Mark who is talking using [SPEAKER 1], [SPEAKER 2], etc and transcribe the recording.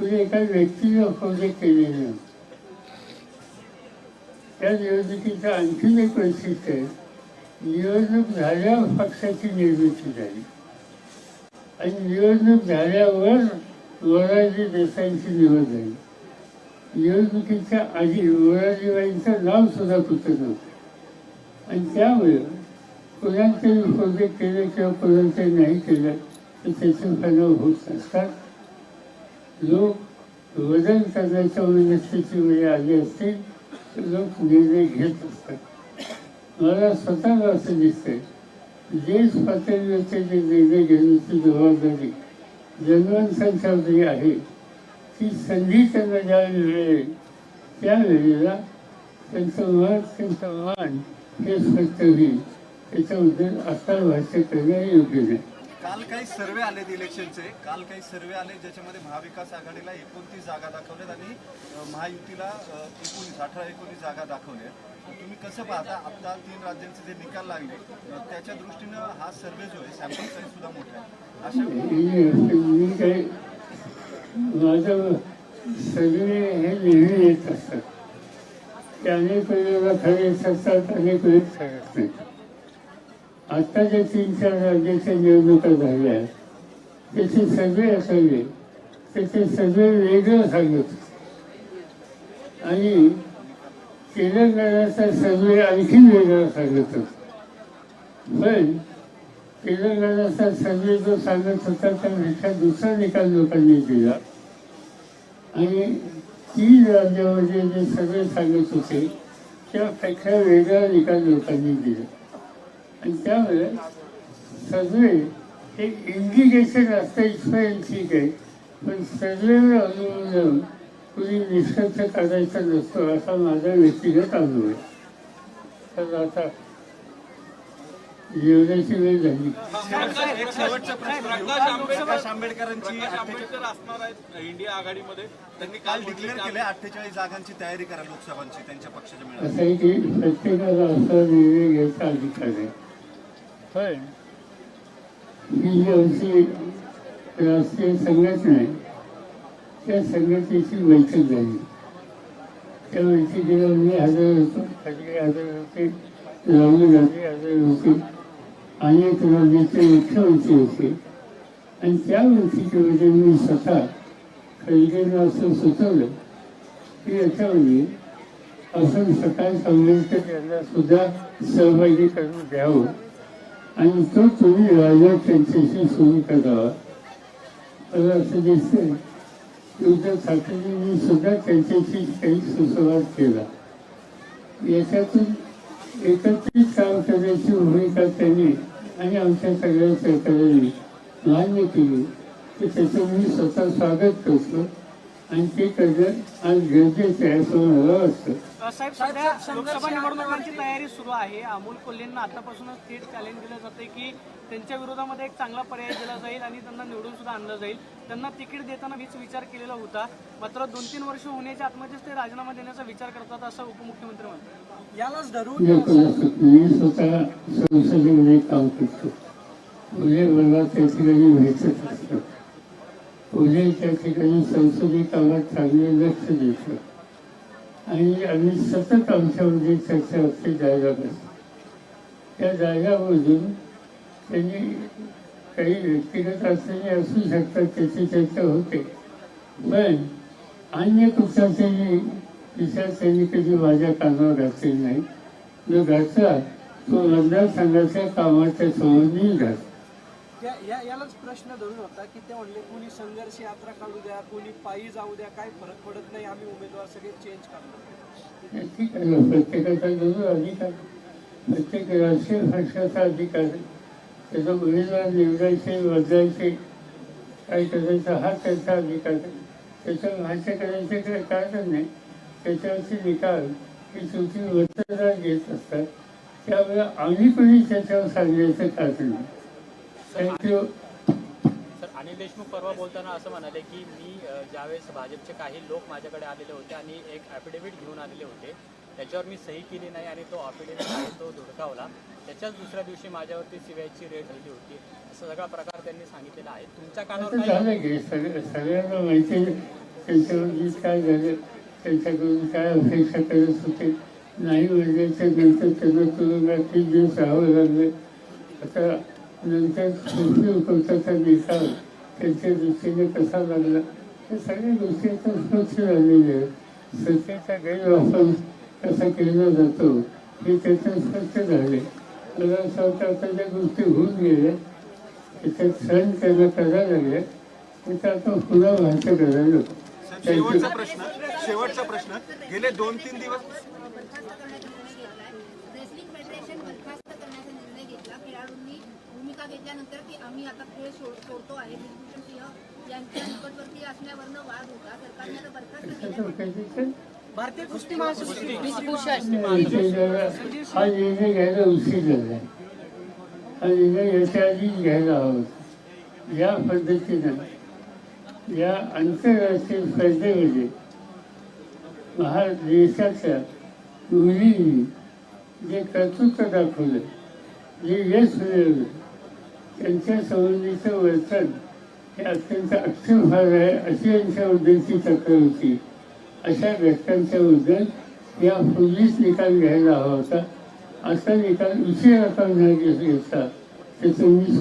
[SPEAKER 1] कुणी एका व्यक्तीनं प्रोजेक्ट केलेले त्या निवडणुकीचं आणखीन एक वैशिष्ट्य आहे. निवडणूक झाल्यावर पक्षाची निर्मिती झाली. आणि निवडणूक झाल्यावर मोरारजी देसाईंची निवड झाली. निवडणुकीच्या आधी मोरारजीबाईंचं नाव सुद्धा कुठं नव्हतं. आणि त्यामुळे कोणाचंही प्रोजेक्ट केलं किंवा कोणाचं नाही केलं तर त्याचे परिणाम होत असतात. लोक वजन करण्याच्या मनस्थितीमध्ये वेळ आली असतील लोक निर्णय घेत असतात मला स्वतःला असं दिसतंय देश पातळीवरचे जे निर्णय घेण्याची जबाबदारी जनमानसांच्यावरती आहे ती संधी त्यांना ज्यावेळी मिळेल त्यावेळेला त्यांचं मत त्यांचं मान हे स्पष्ट होईल त्याच्याबद्दल आता भाष्य करणं योग्य नाही
[SPEAKER 2] काल काही सर्वे आलेत इलेक्शनचे. काल काही सर्वे आले ज्याच्यामध्ये महाविकास आघाडीला एकोणतीस जागा दाखवल्यात आणि महायुतीला एकोणीस अठरा एकोणीस जागा दाखवल्या तुम्ही कसं पाहता? आता तीन राज्यांचे जे निकाल लागले त्याच्या दृष्टीनं हा सर्वे जो आहे सॅम्पल साईज सुद्धा मोठा आहे. अशा
[SPEAKER 1] माझं सगळे हे नेहमी येत असतात. ते अनेक वेळेला खरे असतात अनेक वेळेस ठरत नाही. आता जे तीन चार राज्याच्या निवडणुका झाल्या आहेत, त्याचे सगळे असावे. त्याचे सगळे वेगळं सांगत. आणि तेलंगणाचा सर्वे आणखी वेगळा सांगत. होता. पण तेलंगणाचा सर्वे जो सांगत होता त्यापेक्षा दुसरा निकाल लोकांनी दिला. आणि तीन राज्यामध्ये जे सर्वे सांगत होते त्यापेक्षा वेगळा निकाल लोकांनी दिला आणि त्यामुळे सर्वे हे इंडिकेशन असतं इथपर्यंत ठीक आहे पण सर्वेवर अवलंबून कुणी निष्कर्ष काढायचा नसतो असा माझा व्यक्तिगत अनुभव आहे. तर आता जेवणाची वेळ झाली.
[SPEAKER 3] प्रकाश
[SPEAKER 2] आंबेडकरांची
[SPEAKER 3] प्रकाश
[SPEAKER 2] अठ्ठेचाळीस
[SPEAKER 3] आंबेडकर असणार आहेत इंडिया आघाडीमध्ये. त्यांनी
[SPEAKER 2] काल
[SPEAKER 3] काल
[SPEAKER 2] डिक्लेअर केले. अठ्ठेचाळीस जागांची तयारी करा लोकसभांची त्यांच्या पक्षाच्या
[SPEAKER 1] असं आहे की प्रत्येकाला असा निर्णय घ्यायचा अधिकार आहे. पण ही जी आमची राष्ट्रीय संघटना आहे त्या संघटनेची बैठक झाली त्या बैठकीला मी हजर होतो. खडगे हजर होते. राहुल गांधी हजर होते. अनेक राज्याचे मुख्यमंत्री होते. आणि त्या बैठकीमध्ये मी स्वतः खडगेंना असं सुचवलं की याच्यामध्ये आपण सकाळी आंबेडकर यांना सुद्धा सहभागी करून द्यावं आणि तो तुम्ही राजा त्यांच्याशी सुरू करावा मला असं दिसतंय उद्धव ठाकरेंनी सुद्धा त्यांच्याशी काही सुसंवाद केला. याच्यातून एकत्रित काम करण्याची भूमिका त्यांनी आणि आमच्या सगळ्या सरकारांनी मान्य केली. की त्याचं मी स्वतः स्वागत करतो. आणि ते आज गरजेचं आहे असं मला वाटतं
[SPEAKER 4] साहेब सध्या लोकसभा निवडणुकांची तयारी सुरू आहे. अमोल कोल्हेंना आतापासूनच थेट चॅलेंज दिलं जाते की त्यांच्या विरोधामध्ये एक चांगला पर्याय दिला जाईल आणि त्यांना निवडून सुद्धा आणलं जाईल. त्यांना तिकीट देताना वीच विचार केलेला होता. मात्र दोन तीन वर्ष होण्याच्या आतमध्येच ते राजीनामा देण्याचा विचार करतात असं उपमुख्यमंत्री म्हणतात. यालाच धरून
[SPEAKER 1] मी स्वतः संसदेमध्ये काम करतो. पुणे मला त्या ठिकाणी भेटत असतो पुणे त्या ठिकाणी संसदीय कामात चांगले लक्ष देतो आणि आम्ही सतत आमच्यामध्ये चर्चा असते जायला बसतो त्या जागामधून त्यांनी काही व्यक्तिगत अडचणी असू शकतात त्याची चर्चा होते. पण अन्य कुठल्याही विचार त्यांनी कधी माझ्या कानावर घातलेला नाही जो घातला तो मतदारसंघाच्या कामाच्या संबंधी घातला.
[SPEAKER 4] या- या- यालाच प्रश्न धरून होता की ते म्हणले कोणी संघर्ष यात्रा काढू द्या कोणी पायी जाऊ द्या काय फरक पडत नाही आम्ही उमेदवार सगळे चेंज करतो.
[SPEAKER 1] ठीक आहे ना प्रत्येकाचा अधिकार प्रत्येक राष्ट्रीय पक्षाचा अधिकार त्याचा उमेदवार निवडायचे बदलायचे काय करायचं हा त्यांचा अधिकार आहे. त्याच्यावर भाष्य करायचे काही कारण नाही. त्याच्यावरचे निकाल हे शेवटी मतदार घेत असतात. त्यामुळे आम्ही कोणी त्याच्यावर सांगायचं कारण नाही. थँक्यू
[SPEAKER 5] सर अनिल देशमुख परवा बोलताना असं म्हणाले की मी ज्यावेळेस भाजपचे काही लोक माझ्याकडे आलेले होते आणि एक ॲफिडेव्हिट घेऊन आलेले होते त्याच्यावर मी सही केली नाही आणि तो अफिडेव्हिट आहे तो धुडकावला. त्याच्याच दुसऱ्या दिवशी माझ्यावरती सीबीआयची रेड झाली होती. असा सगळा प्रकार त्यांनी सांगितलेला आहे. तुमच्या कानावर
[SPEAKER 1] सगळ्यांना माहिती. त्यांच्यावर काय झालं त्यांच्याकडून काय अपेक्षा करत होते नाही म्हणल्याच्या नंतर त्यांना तुरुंगात तीन दिवस राहावं लागलं. आता नंतर सुप्रीम कोर्टाचा निकाल त्यांच्या दृष्टीने कसा लागला? हे सगळ्या गोष्टी आता स्वच्छ झालेल्या आहेत सत्तेचा गैरवापर कसा केला जातो हे त्याच्यात स्वच्छ झाले. मला असं वाटतं आता ज्या गोष्टी होऊन गेल्या त्याच्यात सण त्यांना करायला लागल्या त्याचं आता पुन्हा भाषा करायला नको.
[SPEAKER 2] शेवटचा प्रश्न शेवटचा प्रश्न. गेले दोन तीन दिवस
[SPEAKER 6] बरखास्त करण्याचा निर्णय घेतलाय रेसलिंग फेडरेशन बरखास्त करण्याचा निर्णय घेतला खेळाडूंनी भूमिका घेतल्यानंतर की आम्ही आता खेळ सोड सोडतो आहे. सिंह यांच्या निकटवर्ती असण्यावरनं वाद होता. सरकारने आता बरखास्त केलं
[SPEAKER 4] भारतीय कुस्ती
[SPEAKER 1] हा निर्णय घ्यायला उशीर झाला हा निर्णय याच्या आधीच घ्यायला हवा या पद्धतीनं या आंतरराष्ट्रीय स्पर्धेमध्ये महा देशाच्या मुलींनी जे कर्तृत्व दाखवलं जे यश मिळवलं त्यांच्या संबंधीचं वर्तन हे अत्यंत अक्षम अक्षमभाग आहे अशी यांच्या यांच्याबद्दलची तक्रार होती. अशा घटकांच्याबद्दल या पूर्वीच निकाल घ्यायला हवा होता. असा निकाल उशीर का घेतला ते तुम्ही